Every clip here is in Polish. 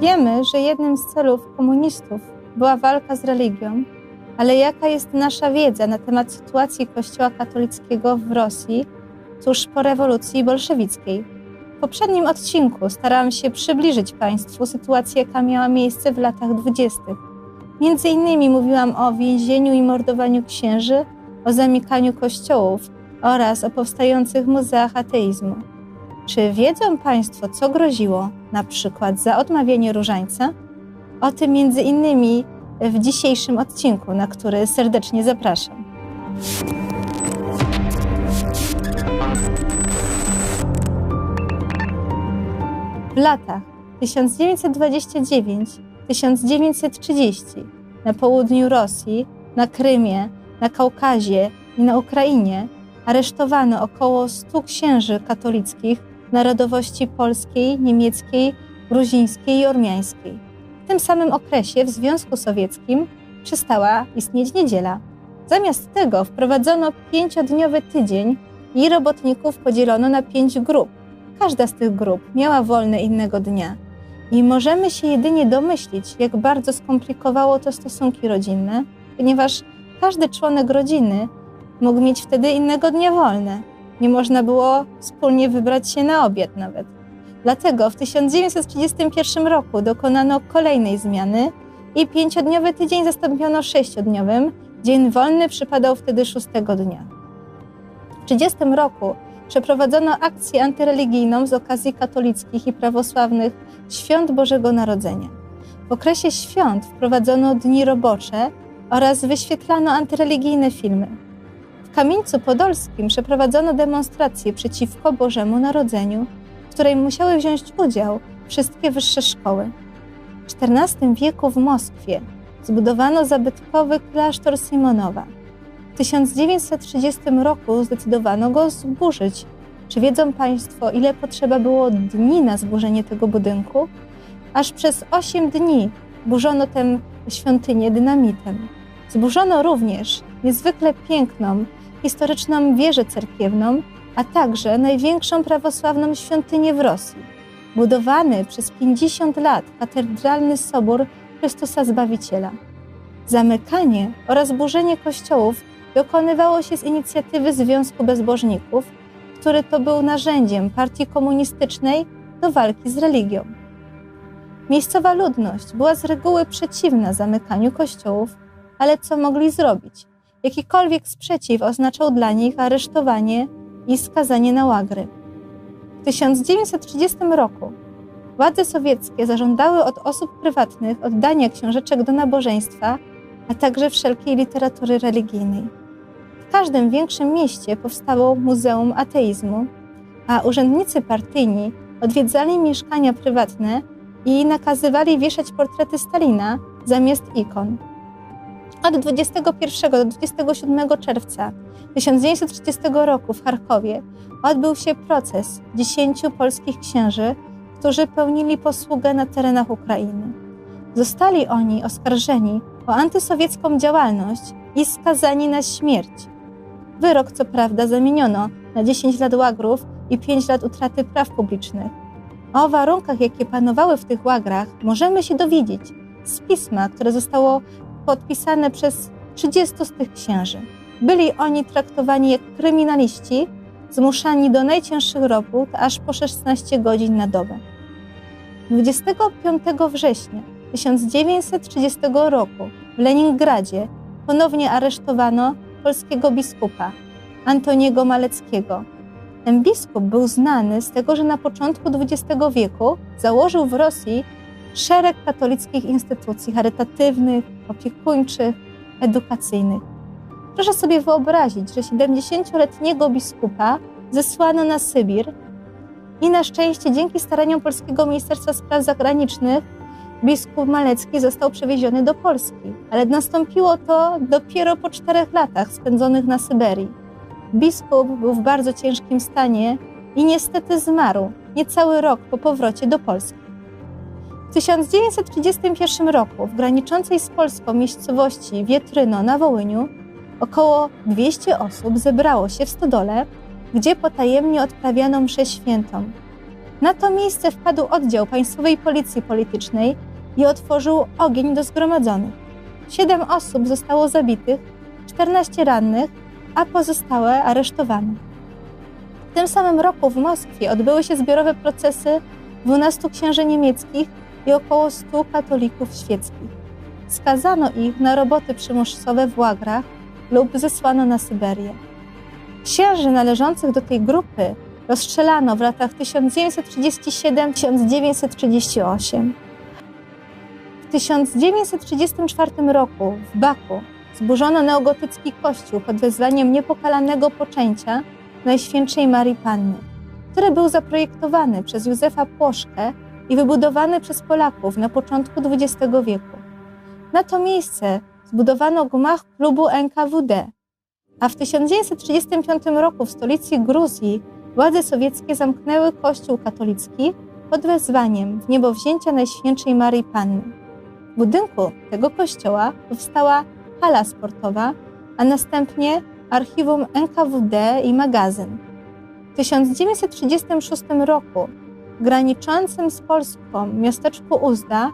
Wiemy, że jednym z celów komunistów była walka z religią, ale jaka jest nasza wiedza na temat sytuacji Kościoła katolickiego w Rosji tuż po rewolucji bolszewickiej? W poprzednim odcinku starałam się przybliżyć Państwu sytuację, jaka miała miejsce w latach dwudziestych. Między innymi mówiłam o więzieniu i mordowaniu księży, o zamykaniu kościołów oraz o powstających muzeach ateizmu. Czy wiedzą Państwo, co groziło na przykład za odmawianie różańca? O tym między innymi w dzisiejszym odcinku, na który serdecznie zapraszam. W latach 1929-1930 na południu Rosji, na Krymie, na Kaukazie i na Ukrainie aresztowano około 100 księży katolickich narodowości polskiej, niemieckiej, gruzińskiej i ormiańskiej. W tym samym okresie w Związku Sowieckim przestała istnieć niedziela. Zamiast tego wprowadzono pięciodniowy tydzień i robotników podzielono na pięć grup. Każda z tych grup miała wolne innego dnia. I możemy się jedynie domyślić, jak bardzo skomplikowało to stosunki rodzinne, ponieważ każdy członek rodziny mógł mieć wtedy innego dnia wolne. Nie można było wspólnie wybrać się na obiad nawet. Dlatego w 1931 roku dokonano kolejnej zmiany i pięciodniowy tydzień zastąpiono sześciodniowym. Dzień wolny przypadał wtedy szóstego dnia. W 1930 roku przeprowadzono akcję antyreligijną z okazji katolickich i prawosławnych świąt Bożego Narodzenia. W okresie świąt wprowadzono dni robocze oraz wyświetlano antyreligijne filmy. W Kamieńcu Podolskim przeprowadzono demonstrację przeciwko Bożemu Narodzeniu, w której musiały wziąć udział wszystkie wyższe szkoły. W XIV wieku w Moskwie zbudowano zabytkowy klasztor Simonowa. W 1930 roku zdecydowano go zburzyć. Czy wiedzą Państwo, ile potrzeba było dni na zburzenie tego budynku? Aż przez 8 dni burzono tę świątynię dynamitem. Zburzono również niezwykle piękną, historyczną wieżę cerkiewną, a także największą prawosławną świątynię w Rosji. Budowany przez 50 lat katedralny sobór Chrystusa Zbawiciela. Zamykanie oraz burzenie kościołów dokonywało się z inicjatywy Związku Bezbożników, który to był narzędziem partii komunistycznej do walki z religią. Miejscowa ludność była z reguły przeciwna zamykaniu kościołów, ale co mogli zrobić? Jakikolwiek sprzeciw oznaczał dla nich aresztowanie i skazanie na łagry. W 1930 roku władze sowieckie zażądały od osób prywatnych oddania książeczek do nabożeństwa, a także wszelkiej literatury religijnej. W każdym większym mieście powstało Muzeum Ateizmu, a urzędnicy partyjni odwiedzali mieszkania prywatne i nakazywali wieszać portrety Stalina zamiast ikon. Od 21 do 27 czerwca 1930 roku w Charkowie odbył się proces 10 polskich księży, którzy pełnili posługę na terenach Ukrainy. Zostali oni oskarżeni o antysowiecką działalność i skazani na śmierć. Wyrok, co prawda, zamieniono na 10 lat łagrów i 5 lat utraty praw publicznych. O warunkach, jakie panowały w tych łagrach, możemy się dowiedzieć z pisma, które zostało podpisane przez 30 z tych księży. Byli oni traktowani jak kryminaliści, zmuszani do najcięższych robót aż po 16 godzin na dobę. 25 września 1930 roku w Leningradzie ponownie aresztowano polskiego biskupa Antoniego Maleckiego. Ten biskup był znany z tego, że na początku XX wieku założył w Rosji szereg katolickich instytucji charytatywnych, opiekuńczych, edukacyjnych. Proszę sobie wyobrazić, że 70-letniego biskupa zesłano na Sybir i na szczęście dzięki staraniom Polskiego Ministerstwa Spraw Zagranicznych biskup Malecki został przewieziony do Polski, ale nastąpiło to dopiero po czterech latach spędzonych na Syberii. Biskup był w bardzo ciężkim stanie i niestety zmarł niecały rok po powrocie do Polski. W 1931 roku w graniczącej z Polską miejscowości Wietryno na Wołyniu około 200 osób zebrało się w stodole, gdzie potajemnie odprawiano mszę świętą. Na to miejsce wpadł oddział Państwowej Policji Politycznej i otworzył ogień do zgromadzonych. Siedem osób zostało zabitych, 14 rannych, a pozostałe aresztowane. W tym samym roku w Moskwie odbyły się zbiorowe procesy 12 księży niemieckich i około 100 katolików świeckich. Skazano ich na roboty przymusowe w łagrach lub zesłano na Syberię. Księży należących do tej grupy rozstrzelano w latach 1937-1938. W 1934 roku w Baku zburzono neogotycki kościół pod wezwaniem niepokalanego poczęcia Najświętszej Marii Panny, który był zaprojektowany przez Józefa Płoszkę i wybudowany przez Polaków na początku XX wieku. Na to miejsce zbudowano gmach klubu NKWD, a w 1935 roku w stolicy Gruzji władze sowieckie zamknęły kościół katolicki pod wezwaniem w niebowzięcia Najświętszej Marii Panny. W budynku tego kościoła powstała hala sportowa, a następnie archiwum NKWD i magazyn. W 1936 roku w graniczącym z Polską miasteczku Uzda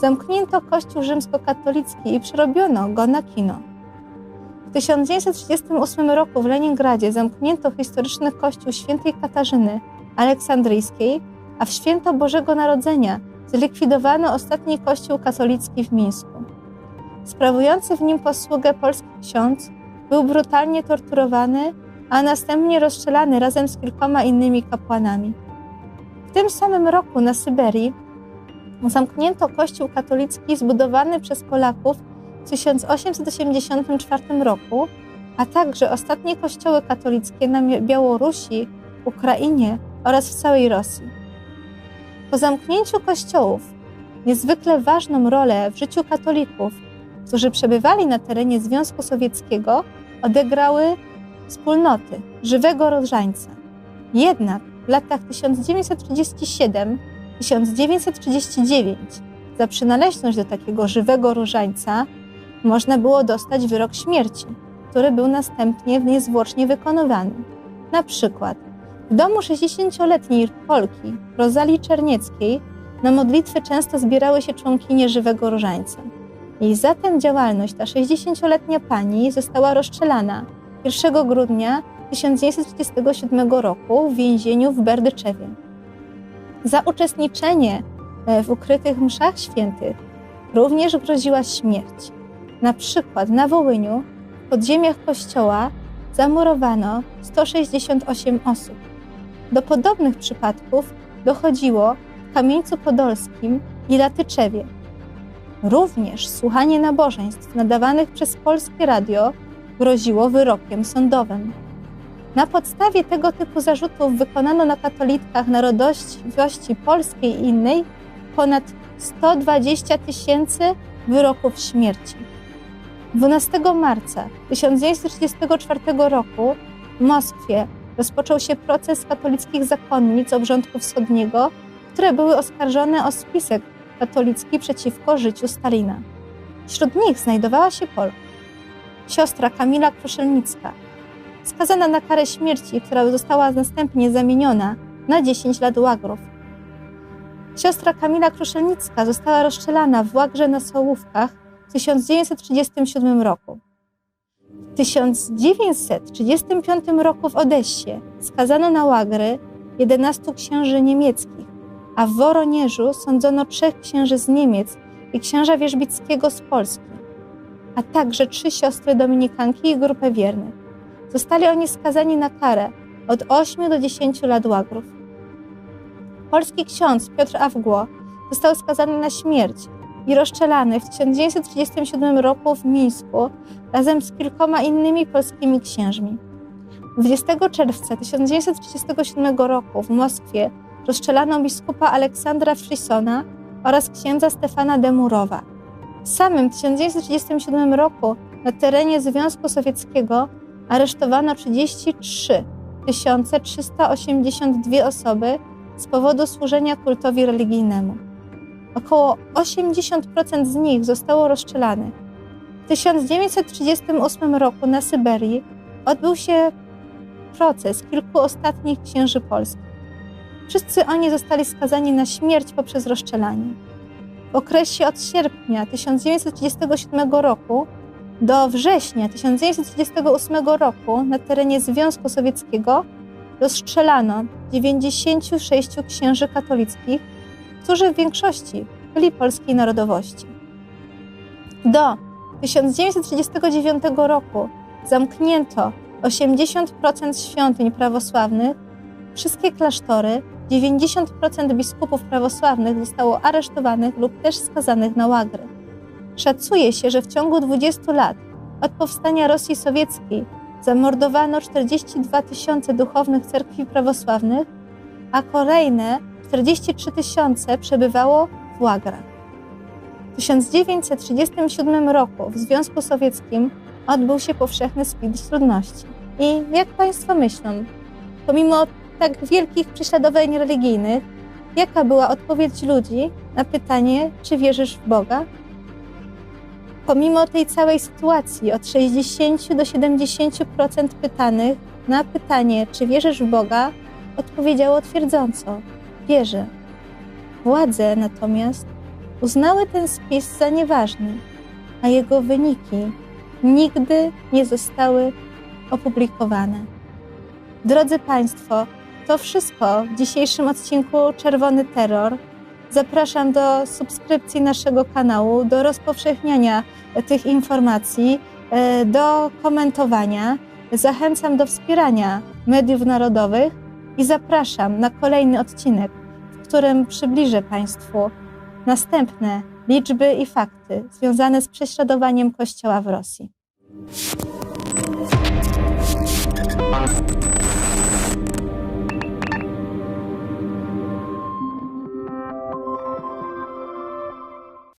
zamknięto kościół rzymskokatolicki i przerobiono go na kino. W 1938 roku w Leningradzie zamknięto historyczny kościół świętej Katarzyny Aleksandryjskiej, a w święto Bożego Narodzenia zlikwidowano ostatni kościół katolicki w Mińsku. Sprawujący w nim posługę polski ksiądz był brutalnie torturowany, a następnie rozstrzelany razem z kilkoma innymi kapłanami. W tym samym roku na Syberii zamknięto kościół katolicki zbudowany przez Polaków w 1884 roku, a także ostatnie kościoły katolickie na Białorusi, Ukrainie oraz w całej Rosji. Po zamknięciu kościołów niezwykle ważną rolę w życiu katolików, którzy przebywali na terenie Związku Sowieckiego, odegrały wspólnoty żywego różańca. Jednak w latach 1937-1939 za przynależność do takiego żywego różańca można było dostać wyrok śmierci, który był następnie niezwłocznie wykonywany. Na przykład w domu 60-letniej Polki Rozali Czernieckiej na modlitwy często zbierały się członkinie żywego różańca. I za tę działalność ta 60-letnia pani została rozstrzelana 1 grudnia 1937 roku w więzieniu w Berdyczewie. Za uczestniczenie e, w ukrytych mszach świętych również groziła śmierć. Na przykład na Wołyniu w podziemiach kościoła zamurowano 168 osób. Do podobnych przypadków dochodziło w Kamieńcu Podolskim i Latyczewie. Również słuchanie nabożeństw nadawanych przez Polskie Radio groziło wyrokiem sądowym. Na podstawie tego typu zarzutów wykonano na katolickach narodowości polskiej i innej ponad 120 tysięcy wyroków śmierci. 12 marca 1934 roku w Moskwie rozpoczął się proces katolickich zakonnic obrządku wschodniego, które były oskarżone o spisek katolicki przeciwko życiu Stalina. Wśród nich znajdowała się Polka, siostra Kamila Kruszelnicka, skazana na karę śmierci, która została następnie zamieniona na 10 lat łagrów. Siostra Kamila Kruszelnicka została rozstrzelana w łagrze na Sołówkach w 1937 roku. W 1935 roku w Odessie skazano na łagry 11 księży niemieckich, a w Woronieżu sądzono trzech księży z Niemiec i księża Wierzbickiego z Polski, a także trzy siostry dominikanki i grupę wiernych. Zostali oni skazani na karę od 8 do 10 lat łagrów. Polski ksiądz Piotr Awgło został skazany na śmierć i rozstrzelany w 1937 roku w Mińsku razem z kilkoma innymi polskimi księżmi. 20 czerwca 1937 roku w Moskwie rozstrzelano biskupa Aleksandra Frisona oraz księdza Stefana Demurowa. W samym 1937 roku na terenie Związku Sowieckiego aresztowano 33 382 osoby z powodu służenia kultowi religijnemu. Około 80% z nich zostało rozstrzelanych. W 1938 roku na Syberii odbył się proces kilku ostatnich księży polskich. Wszyscy oni zostali skazani na śmierć poprzez rozstrzelanie. W okresie od sierpnia 1937 roku do września 1938 roku na terenie Związku Sowieckiego rozstrzelano 96 księży katolickich, którzy w większości byli polskiej narodowości. Do 1939 roku zamknięto 80% świątyń prawosławnych, wszystkie klasztory, 90% biskupów prawosławnych zostało aresztowanych lub też skazanych na łagry. Szacuje się, że w ciągu 20 lat od powstania Rosji Sowieckiej zamordowano 42 tysiące duchownych cerkwi prawosławnych, a kolejne 43 tysiące przebywało w łagrach. W 1937 roku w Związku Sowieckim odbył się powszechny spis ludności. I jak Państwo myślą, pomimo tak wielkich prześladowań religijnych, jaka była odpowiedź ludzi na pytanie, czy wierzysz w Boga? Pomimo tej całej sytuacji, od 60 do 70% pytanych na pytanie, czy wierzysz w Boga, odpowiedziało twierdząco: wierzę. Władze natomiast uznały ten spis za nieważny, a jego wyniki nigdy nie zostały opublikowane. Drodzy Państwo, to wszystko w dzisiejszym odcinku Czerwony Terror. Zapraszam do subskrypcji naszego kanału, do rozpowszechniania tych informacji, e, do komentowania. Zachęcam do wspierania mediów narodowych i zapraszam na kolejny odcinek, w którym przybliżę Państwu następne liczby i fakty związane z prześladowaniem Kościoła w Rosji.